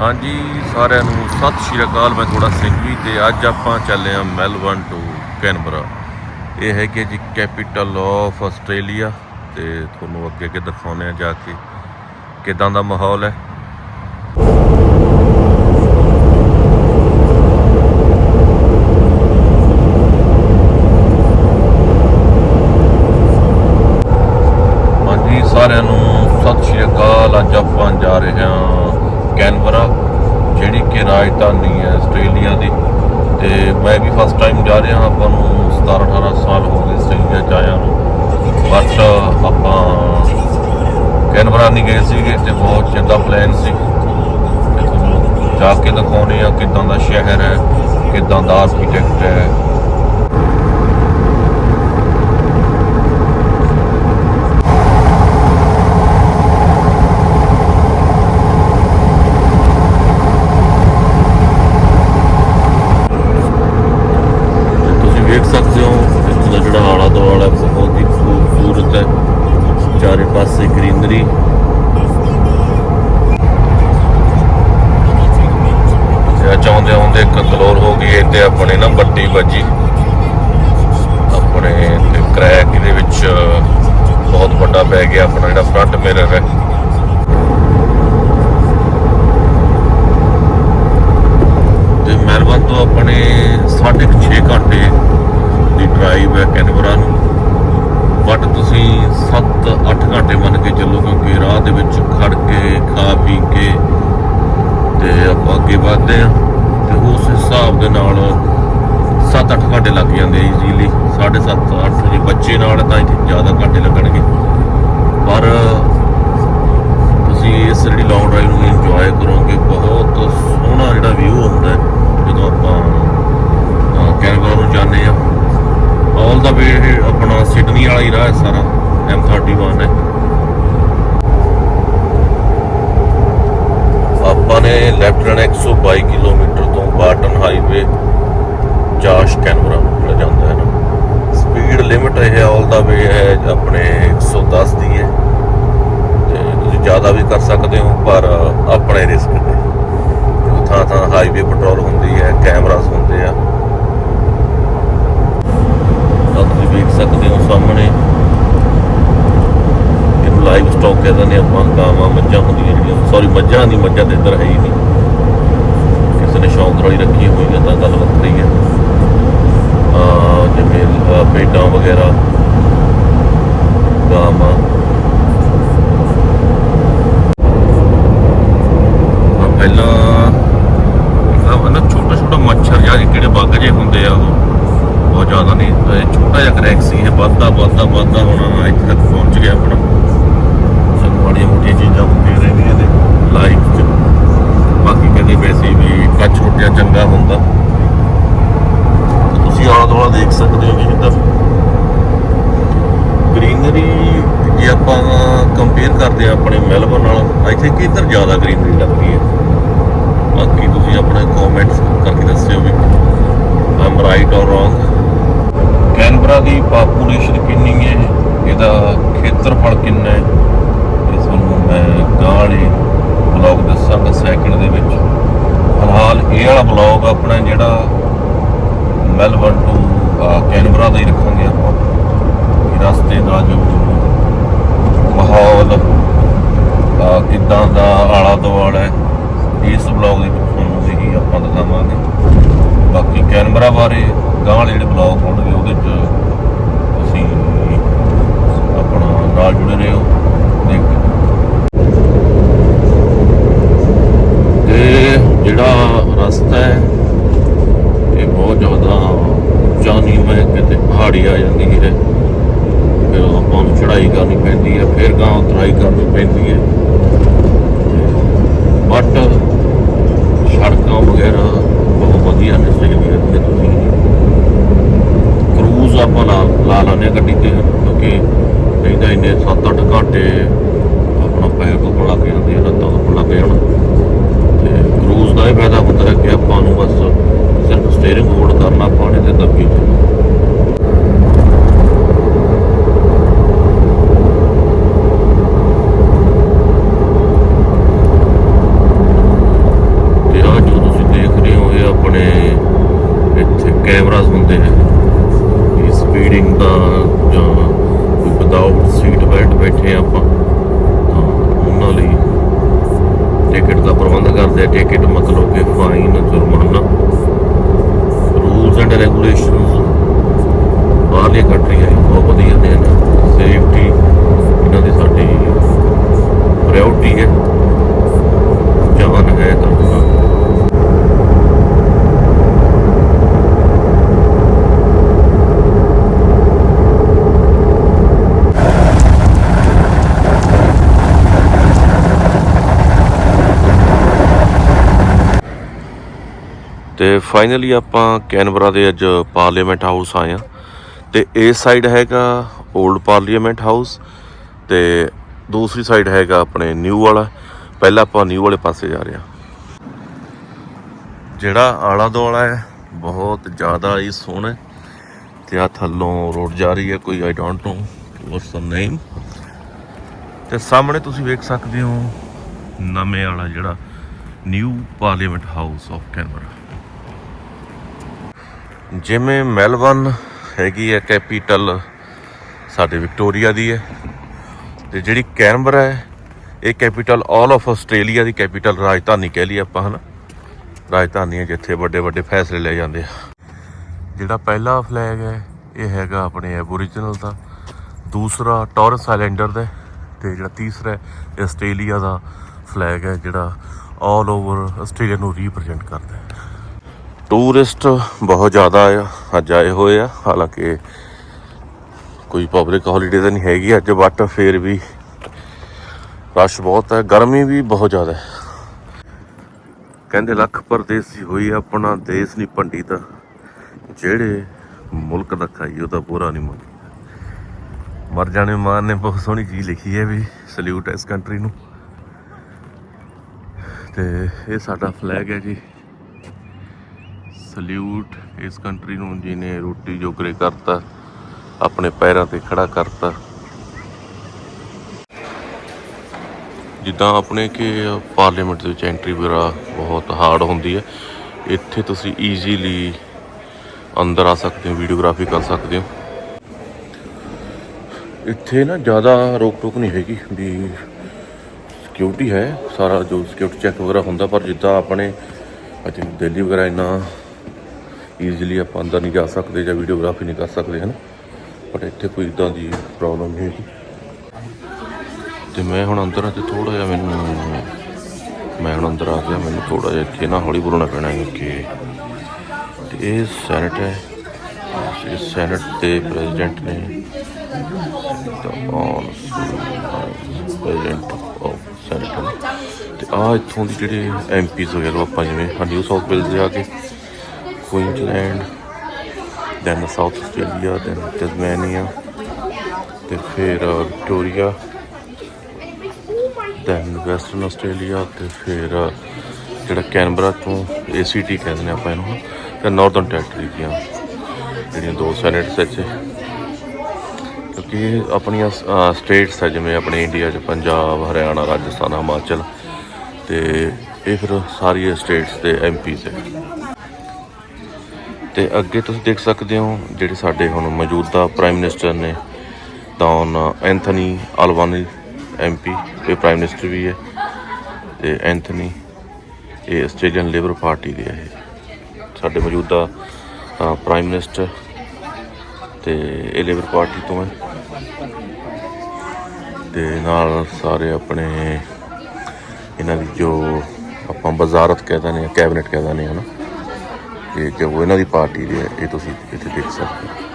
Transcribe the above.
ਹਾਂਜੀ, ਸਾਰਿਆਂ ਨੂੰ ਸਤਿ ਸ਼੍ਰੀ ਅਕਾਲ। ਮੈਂ ਥੋੜਾ ਸਿੰਘਵੀ ਤੇ ਅੱਜ ਆਪਾਂ ਚੱਲੇ ਆ ਮੈਲਬਨ ਟੂ ਕੈਨਬਰਾ। ਇਹ ਹੈ ਕਿ ਜੀ ਕੈਪੀਟਲ ਆਫ ਆਸਟ੍ਰੇਲੀਆ ਤੇ ਤੁਹਾਨੂੰ ਅੱਗੇ ਅੱਗੇ ਦਿਖਾਉਂਦੇ ਆ ਜਾ ਕੇ ਕਿਦਾਂ ਦਾ ਮਾਹੌਲ ਹੈ ਹਾਂਜੀ ਸਾਰਿਆਂ ਨੂੰ ਸਤਿ ਸ਼੍ਰੀ ਅਕਾਲ ਅੱਜ ਆਪਾਂ ਜਾ ਰਹੇ ਕੈਨਵਰਾ ਜਿਹੜੀ ਕਿ ਰਾਜਧਾਨੀ ਹੈ ਆਸਟ੍ਰੇਲੀਆ ਦੀ। ਤੇ ਮੈਂ ਵੀ ਫਸਟ ਟਾਈਮ ਜਾ ਰਿਹਾ ਆਪਾਂ ਨੂੰ 17 18 ਸਾਲ ਹੋ ਗਏ ਆਸਟ੍ਰੇਲੀਆ ਚ ਆਇਆ ਨੂੰ। ਬਟ ਆਪਾਂ ਕੈਨਬਰਾ ਨਹੀਂ ਗਏ ਸੀਗੇ ਤੇ ਬਹੁਤ ਚੰਗਾ ਪਲਾਨ ਸੀ। ਤੇ ਤੁਹਾਨੂੰ ਜਾ ਕੇ ਦਿਖਾਉਣੇ ਆ ਕਿਦਾਂ ਦਾ ਸ਼ਹਿਰ ਹੈ, ਕਿਦਾਂ ਦਾ ਆਰਕੀਟੈਕਟ ਹੈ। ਦੇਖ ਸਕਦੇ ਹੋ, ਇੱਥੋਂ ਦਾ ਜਿਹੜਾ ਆਲਾ ਦੁਆਲਾ ਹੈ, ਬਹੁਤ ਹੀ ਖੂਬਸੂਰਤ ਹੈ। ਚਾਰੇ ਪਾਸੇ ਗ੍ਰੀਨਰੀ। ਤੇ ਚਾਹੁੰਦੇ ਆਉਂਦੇ ਇੱਕ ਹੋ ਗਈ ਇੱਥੇ ਆਪਣੇ ਨਾ ਬੱਤੀ ਵੱਜੀ ਆਪਣੇ ਤੇ ਕ੍ਰੈਕ ਇਹਦੇ ਵਿੱਚ, ਬਹੁਤ ਵੱਡਾ ਪੈ ਗਿਆ, ਆਪਣਾ ਜਿਹੜਾ ਫਰੰਟ ਮਿਰਰ ਹੈ। ਤੇ ਮੈਲਬਨ ਤੋਂ ਆਪਣੇ 6.5 ਘੰਟੇ ਡਰਾਈਵ ਹੈ ਕੈਨਬਰਾ ਨੂੰ। ਬਟ ਤੁਸੀਂ 7-8 ਘੰਟੇ ਮੰਨ ਕੇ ਚੱਲੋ ਕਿਉਂਕਿ ਰਾਹ ਦੇ ਵਿੱਚ ਖੜ ਕੇ, ਖਾ ਪੀ ਕੇ ਤੇ ਆਪਾਂ ਅੱਗੇ ਵਧਦੇ ਆ ਤੇ ਉਸ ਹਿਸਾਬ ਦੇ ਨਾਲ 7-8 ਘੰਟੇ ਲੱਗ ਜਾਂਦੇ ਈਜ਼ੀਲੀ 7.5 8 ਜੇ ਬੱਚੇ ਨਾਲ ਤਾਂ ਇੱਥੇ ਜ਼ਿਆਦਾ ਘੰਟੇ ਲੱਗਣਗੇ। ਪਰ ਤੁਸੀਂ ਇਸ ਜਿਹੜੀ ਲੌਂਗ ਡਰਾਈਵ ਨੂੰ ਇੰਜੋਏ ਕਰੋਗੇ ਬਹੁਤ ਸੋਹਣਾ ਜਿਹੜਾ ਵਿਊ ਹੁੰਦਾ ਹੈ ਜਦੋਂ ਆਪਾਂ ਅਹ, ਕੈਨਬਰਾ ਨੂੰ ਜਾਂਦੇ ਆ ਆਲ ਦਾ ਵੇ ਇਹ ਆਪਣਾ ਸਿਡਨੀ ਵਾਲਾ ਹੀ ਰਾਹ ਹੈ ਸਾਰਾ। M31 ਹੈ। ਆਪਾਂ ਨੇ ਲੈਫਟ ਲੈਣਾ 122 ਕਿਲੋਮੀਟਰ ਤੋਂ ਬਾਰਟਨ ਹਾਈਵੇ ਜਾਸ਼ ਕੈਨਬਰਾ ਨੂੰ ਜਾਂਦਾ ਹੈ ਨਾ। ਸਪੀਡ ਲਿਮਟ ਇਹ ਆਲ ਦਾ ਵੇ ਹੈ, ਆਪਣੇ 110 ਦੀ ਹੈ। ਤੇ ਤੁਸੀਂ ਜ਼ਿਆਦਾ ਵੀ ਕਰ ਸਕਦੇ ਹੋ, ਪਰ ਆਪਣੇ ਰਿਸਕ ਤੇ। ਥਾਂ ਥਾਂ ਹਾਈਵੇ ਪੈਟਰੋਲ ਹੁੰਦੀ ਹੈ ਕੈਮਰਾਸ ਹੁੰਦੇ ਆ ਤਾਂ ਤੁਸੀਂ ਵੇਖ ਸਕਦੇ ਹੋ ਸਾਹਮਣੇ ਕਿ ਲਾਈਵ ਸਟਾਕ ਆਪਾਂ ਗਾਵਾਂ, ਮੱਝਾਂ ਹੁੰਦੀਆਂ ਜਿਹੜੀਆਂ। ਸੌਰੀ ਮੱਝਾਂ ਦੀ ਮੱਝਾਂ ਤੇ ਇੱਧਰ ਹੈ ਹੀ ਨਹੀਂ। ਕਿਸੇ ਨੇ ਸ਼ੌਂਕ ਵਾਲੀ ਰੱਖੀ ਹੋਈ ਹੈ ਤਾਂ ਗੱਲ ਵੱਖਰੀ ਹੈ। ਆ ਜਿਵੇਂ ਭੇਡਾਂ ਵਗੈਰਾ, ਗਾਵਾਂ। ਪਹਿਲਾਂ ਆ ਨਾ ਛੋਟਾ ਛੋਟਾ ਮੱਛਰ ਜਾਂ ਕਿਹੜੇ ਬੱਗ ਜੇ ਹੁੰਦੇ ਆ ਉਹ? ਬਹੁਤ ਜ਼ਿਆਦਾ ਨਹੀਂ ਛੋਟਾ ਜਿਹਾ ਕਰੈਕ ਸੀ, ਇਹ ਵੱਧਦਾ ਵੱਧਦਾ ਵੱਧਦਾ ਹੁਣ ਇੱਥੇ ਤੱਕ ਪਹੁੰਚ ਗਿਆ ਆਪਣਾ ਸਾਨੂੰ ਮਾੜੀਆਂ ਮੋਟੀਆਂ ਚੀਜ਼ਾਂ ਹੁੰਦੀਆਂ ਰਹਿੰਦੀਆਂ ਨੇ ਲਾਈਫ 'ਚ ਬਾਕੀ ਕਹਿੰਦੇ ਵੈਸੇ ਵੀ ਕੱਚ ਛੋਟਿਆ ਚੰਗਾ ਹੁੰਦਾ ਤੇ ਤੁਸੀਂ ਆਲਾ ਦੁਆਲਾ ਦੇਖ ਸਕਦੇ ਹੋ ਕਿ ਜਿੱਦਾਂ ਗ੍ਰੀਨਰੀ ਜੇ ਆਪਾਂ ਕੰਪੇਅਰ ਕਰਦੇ ਆ ਆਪਣੇ ਮੈਲਬਨ ਨਾਲ ਇੱਥੇ ਕਿੱਧਰ ਜ਼ਿਆਦਾ ਗ੍ਰੀਨਰੀ ਲੱਗਦੀ ਹੈ? ਬਾਕੀ ਤੁਸੀਂ ਆਪਣੇ ਕਮੈਂਟਸ ਕਰਕੇ ਦੱਸਿਓ ਵੀ ਆਮ ਰਾਈਟ অর ਰੋਂਗ ਕੈਨਬਰਾ ਦੀ ਪਾਪੂਲੇਸ਼ਨ ਕਿੰਨੀ ਹੈ? ਇਹਦਾ ਖੇਤਰਫਲ ਕਿੰਨਾ ਹੈ? ਇਹ ਤੁਹਾਨੂੰ ਮੈਂ ਗਾਂ ਵਾਲੇ ਬਲੌਗ ਦੱਸਾਂਗਾ ਸੈਕਿੰਡ ਦੇ ਵਿੱਚ। ਫਿਲਹਾਲ ਇਹ ਵਾਲਾ ਬਲੌਗ ਆਪਣਾ ਜਿਹੜਾ ਮੈਲਬਰਨ ਟੂ ਕੈਨਬਰਾ ਦਾ ਹੀ ਰੱਖਾਂਗੇ ਆਪਾਂ। ਰਸਤੇ ਦਾ ਜੋ ਮਾਹੌਲ ਅਹ ਕਿੱਦਾਂ ਦਾ ਆਲਾ ਦੁਆਲਾ ਹੈ, ਇਸ ਬਲੌਗ ਦੇ ਵਿੱਚ ਤੁਹਾਨੂੰ ਇਹੀ ਆਪਾਂ ਦਿਖਾਵਾਂਗੇ। ਬਾਕੀ ਕੈਨਬਰਾ ਬਾਰੇ ਗਾਂ ਵਾਲੇ ਜਿਹੜੇ ਬਲੌਗ ਹੋਣਗੇ ਉਹਦੇ 'ਚ ਤੁਸੀਂ ਆਪਣਾ ਨਾਲ ਜੁੜੇ ਰਹੋ ਦੇਖ ਤੇ ਜਿਹੜਾ ਰਸਤਾ ਹੈ, ਇਹ ਬਹੁਤ ਜ਼ਿਆਦਾ ਉੱਚਾ ਨਹੀਂ ਹੈ, ਕਿਤੇ ਪਹਾੜੀ ਆ ਜਾਂਦੀ ਹੈ। ਫਿਰ ਆਪਾਂ ਨੂੰ ਚੜ੍ਹਾਈ ਕਰਨੀ ਪੈਂਦੀ ਹੈ, ਫਿਰ ਗਾਂ ਉਤਰਾਈ ਕਰਨੀ ਪੈਂਦੀ ਹੈ। ਬਟ ਸੜਕਾਂ ਵਗੈਰਾ ਬਹੁਤ ਵਧੀਆ ਨੇ ਆਸਟ੍ਰੇਲੀਆ ਦੀਆਂ ਤੁਸੀਂ। ਕਰੂਜ਼ ਆਪਾਂ ਲਾ ਲਾ ਲਾਉਂਦੇ ਹਾਂ ਗੱਡੀ ਤੇ, ਕਿਉਂਕਿ ਨਹੀਂ ਤਾਂ ਇੰਨੇ 7-8 ਘੰਟੇ ਆਪਣਾ ਪੈਰ ਦੁਖਣ ਲੱਗ ਜਾਂਦੇ ਆ, ਲੱਤਾਂ ਦੁਖਣ ਲੱਗ ਜਾਣ। ਤੇ ਕਰੂਜ਼ ਦਾ ਇਹ ਫਾਇਦਾ ਹੁੰਦਾ ਹੈ ਕਿ ਆਪਾਂ ਨੂੰ ਬਸ ਸਿਰਫ ਸਟੀਅਰਿੰਗ ਹੋਲਡ ਕਰਨਾ, ਪਾਣੀ ਤੇ ਦੱਬੀ ਜਾਣਾ। ਬੈਠੇ ਆ ਆਪਾਂ ਤਾਂ ਉਹਨਾਂ ਲਈ ਟਿਕਟ ਦਾ ਪ੍ਰਬੰਧ ਕਰਦੇ ਆ ਟਿਕਟ ਮਤਲਬ ਕਿ ਫਾਈਨ ਜੁਰਮਾਨਾ ਰੂਲਸ ਐਂਡ ਰੈਗੂਲੇਸ਼ਨਸ ਬਾਹਰਲੀ ਕੰਟਰੀਆਂ ਬਹੁਤ ਵਧੀਆ ਨੇ ਸੇਫਟੀ ਇਹਨਾਂ ਦੀ ਸਾਡੀ ਪ੍ਰਾਇੋਰਟੀ ਹੈ। ਜਾਨ ਹੈ ਕਰਨਾ ਤੇ ਫਾਈਨਲੀ ਆਪਾਂ ਕੈਨਬਰਾ ਦੇ ਅੱਜ ਪਾਰਲੀਮੈਂਟ ਹਾਊਸ ਆਏ ਆ ਤੇ ਇਸ ਸਾਈਡ ਹੈਗਾ 올ਡ ਪਾਰਲੀਮੈਂਟ ਹਾਊਸ ਤੇ ਦੂਸਰੀ ਸਾਈਡ ਹੈਗਾ ਆਪਣੇ ਨਿਊ ਵਾਲਾ। ਪਹਿਲਾਂ ਆਪਾਂ ਨਿਊ ਵਾਲੇ ਪਾਸੇ ਜਾ ਰਹੇ ਆ ਜਿਹੜਾ ਆਲਾ ਦੁਆਲਾ ਹੈ, ਬਹੁਤ ਜ਼ਿਆਦਾ ਹੀ ਸੋਹਣਾ ਹੈ। ਤੇ ਆ ਥੱਲੋਂ ਰੋਡ ਜਾ ਰਹੀ ਹੈ, ਕੋਈ ਆਈ ਡੋਂਟ ਨੋ ਵਾਟਸ ਦਾ ਨੇਮ ਤੇ ਸਾਹਮਣੇ ਤੁਸੀਂ ਵੇਖ ਸਕਦੇ ਹੋ ਨਵੇਂ ਵਾਲਾ ਜਿਹੜਾ new parliament house of Canberra. ਜਿਵੇਂ ਮੈਲਬਨ ਹੈਗੀ ਹੈ ਕੈਪੀਟਲ, ਸਾਡੇ ਵਿਕਟੋਰੀਆ ਦੀ ਹੈ। ਤੇ ਜਿਹੜੀ ਕੈਨਬਰਾ ਹੈ, ਇਹ ਕੈਪੀਟਲ ਆਲ ਆਫ ਆਸਟ੍ਰੇਲੀਆ ਦੀ ਕੈਪੀਟਲ ਰਾਜਧਾਨੀ ਕਹਿ ਲਈ ਆਪਾਂ, ਹਨਾ? ਰਾਜਧਾਨੀ ਹੈ ਜਿੱਥੇ ਵੱਡੇ ਵੱਡੇ ਫੈਸਲੇ ਲਏ ਜਾਂਦੇ ਆ। ਜਿਹੜਾ ਪਹਿਲਾ ਫਲੈਗ ਹੈ, ਇਹ ਹੈਗਾ ਆਪਣੇ ਐਬੋਰੀਜਨਲ ਦਾ। ਦੂਸਰਾ ਟੌਰਸ ਆਈਲੈਂਡਰ ਦਾ ਹੈ, ਤੇ ਜਿਹੜਾ ਤੀਸਰਾ ਇਹ ਆਸਟ੍ਰੇਲੀਆ ਦਾ ਫਲੈਗ ਹੈ, ਜਿਹੜਾ ਆਲ ਓਵਰ ਆਸਟ੍ਰੇਲੀਆ ਨੂੰ ਰਿਪਰੈਜ਼ੈਂਟ ਕਰਦਾ ਹੈ। ਟੂਰਿਸਟ ਬਹੁਤ ਜ਼ਿਆਦਾ ਆ, ਅੱਜ ਆਏ ਹੋਏ ਆ, ਹਾਲਾਂਕਿ ਕੋਈ ਪਬਲਿਕ ਹੌਲੀਡੇ ਤਾਂ ਨਹੀਂ ਹੈਗੀ ਅੱਜ ਬਟ ਫੇਰ ਵੀ ਰਸ਼ ਬਹੁਤ ਹੈ ਗਰਮੀ ਵੀ ਬਹੁਤ ਜ਼ਿਆਦਾ ਹੈ ਕਹਿੰਦੇ ਲੱਖ ਪਰਦੇਸੀ ਹੋਈ ਆਪਣਾ ਦੇਸ਼ ਨਹੀਂ ਭੰਡੀ ਤਾਂ ਜਿਹੜੇ ਮੁਲਕ ਦਾ ਖਾਈ ਉਹਦਾ ਪੂਰਾ ਨਹੀਂ ਮੰਗੀ ਮਰ ਜਾਣੇ ਮਾਨ ਨੇ ਬਹੁਤ ਸੋਹਣੀ ਚੀਜ਼ ਲਿਖੀ ਹੈ ਵੀ ਸਲੂਟ ਇਸ ਕੰਟਰੀ ਨੂੰ। ਤੇ ਇਹ ਸਾਡਾ ਫਲੈਗ ਹੈ ਜੀ। ਸਲੂਟ ਇਸ ਕੰਟਰੀ ਨੂੰ ਜਿਹਨੇ ਰੋਟੀ ਜੋਗਰੇ ਕਰਤਾ, ਆਪਣੇ ਪੈਰਾਂ ਤੇ ਖੜਾ ਕਰਤਾ। ਜਿੱਦਾਂ ਆਪਣੇ ਕਿ ਪਾਰਲੀਮੈਂਟ ਦੇ ਵਿੱਚ ਐਂਟਰੀ ਵਗੈਰਾ ਬਹੁਤ ਹਾਰਡ ਹੁੰਦੀ ਹੈ। ਇੱਥੇ ਤੁਸੀਂ ਈਜ਼ੀਲੀ ਅੰਦਰ ਆ ਸਕਦੇ ਹੋ ਵੀਡੀਓਗ੍ਰਾਫੀ ਕਰ ਸਕਦੇ ਹੋ। ਇੱਥੇ ਨਾ ਜ਼ਿਆਦਾ ਰੋਕ ਟੋਕ ਨਹੀਂ ਹੈਗੀ ਵੀ ਸਿਕਿਉਰਿਟੀ ਹੈ। ਸਾਰਾ ਜੋ ਸਿਕਿਉਰਿਟੀ ਚੈੱਕ ਵਗੈਰਾ ਹੁੰਦਾ, ਪਰ ਜਿੱਦਾਂ ਆਪਣੇ ਅਜੇ ਦਿੱਲੀ ਵਗੈਰਾ ਇੰਨਾ ਈਜ਼ੀਲੀ ਆਪਾਂ ਅੰਦਰ ਨਹੀਂ ਜਾ ਸਕਦੇ ਜਾਂ ਵੀਡੀਓਗ੍ਰਾਫੀ ਨਹੀਂ ਕਰ ਸਕਦੇ, ਹਨ? ਪਰ ਇੱਥੇ ਕੋਈ ਇਦਾਂ ਦੀ ਪ੍ਰੋਬਲਮ ਨਹੀਂ ਹੈਗੀ। ਤੇ ਮੈਂ ਹੁਣ ਅੰਦਰ ਆ ਤੇ ਥੋੜਾ ਜਿਹਾ ਮੈਨੂੰ ਮੈਂ ਹੁਣ ਅੰਦਰ ਆ ਗਿਆ, ਮੈਨੂੰ ਥੋੜਾ ਜਿਹਾ ਇੱਥੇ ਨਾ ਹੌਲੀ ਬੋਲਣਾ ਪੈਣਾ ਹੈ ਕਿ ਇਹ ਸੈਨੇਟ ਹੈ। ਇਸ ਸੈਨੇਟ ਦੇ ਪ੍ਰੈਜ਼ੀਡੈਂਟ ਨੇ ਔਨ ਪ੍ਰੈਜ਼ੀਡੈਂਟ ਆਫ ਸੈਨੇਟ ਤੇ ਆ ਇੱਥੋਂ ਦੀ ਜਿਹੜੇ ਐਮਪੀਜ਼ ਵਗੈਰਾ ਲਓ ਆਪਾਂ ਜਿਵੇਂ, ਹਾਂ ਨਿਊ ਸਾਊਥ ਵੇਲਜ਼ ਆ ਕੇ। Queensland then South Australia then Tasmania ਤੇ ਫਿਰ ਵਿਕਟੋਰੀਆ ਦੈਨ ਵੈਸਟਰਨ ਆਸਟ੍ਰੇਲੀਆ ਤੇ ਫਿਰ ਜਿਹੜਾ ਕੈਨਬਰਾ ਤੋਂ ਏਸੀਟੀ ਕਹਿੰਦੇ ਨੇ ਆਪਾਂ ਇਹਨੂੰ ਤੇ ਨਾਰਥਰਨ ਟੈਰੀਟਰੀ ਦੀਆਂ ਜਿਹੜੀਆਂ ਦੋ ਸੈਨੇਟਸ ਇੱਥੇ ਕਿਉਂਕਿ ਆਪਣੀਆਂ ਸਟੇਟਸ ਹੈ ਜਿਵੇਂ ਆਪਣੇ ਇੰਡੀਆ 'ਚ ਪੰਜਾਬ ਹਰਿਆਣਾ ਰਾਜਸਥਾਨ ਹਿਮਾਚਲ ਤੇ ਇਹ ਫਿਰ ਸਾਰੀਆਂ ਸਟੇਟਸ ਦੇ ਐਮਪੀਜ਼ ਹੈ ਤੇ ਅੱਗੇ ਤੁਸੀਂ ਦੇਖ ਸਕਦੇ ਹੋ ਜਿਹੜੇ ਸਾਡੇ ਹੁਣ ਮੌਜੂਦਾ ਪ੍ਰਾਈਮ ਮਿਨਿਸਟਰ ਨੇ ਡੌਨ ਐਂਥਨੀ ਅਲਵਾਨੀ ਐਮਪੀ ਇਹ ਪ੍ਰਾਈਮ ਮਿਨਿਸਟਰ ਵੀ ਹੈ ਤੇ ਐਂਥਨੀ ਇਹ ਆਸਟ੍ਰੇਲੀਅਨ ਲੇਬਰ ਪਾਰਟੀ ਦੇ ਹੈ ਇਹ। ਸਾਡੇ ਮੌਜੂਦਾ ਪ੍ਰਾਈਮ ਮਿਨਿਸਟਰ ਤੇ ਇਹ ਲੇਬਰ ਪਾਰਟੀ ਤੋਂ ਹੈ ਤੇ ਨਾਲ ਸਾਰੇ ਆਪਣੇ ਇਹਨਾਂ ਦੀ ਜੋ ਆਪਾਂ ਵਜ਼ਾਰਤ ਕਹਿ ਦਿੰਦੇ ਹਾਂ, ਕੈਬਨਿਟ ਕਹਿ ਦਿੰਦੇ ਹਾਂ ਨਾ ਇਹ ਜੋ ਇਹਨਾਂ ਦੀ ਪਾਰਟੀ ਦੇ ਹੈ ਇਹ ਤੁਸੀਂ ਇੱਥੇ ਦੇਖ ਸਕਦੇ ਹੋ।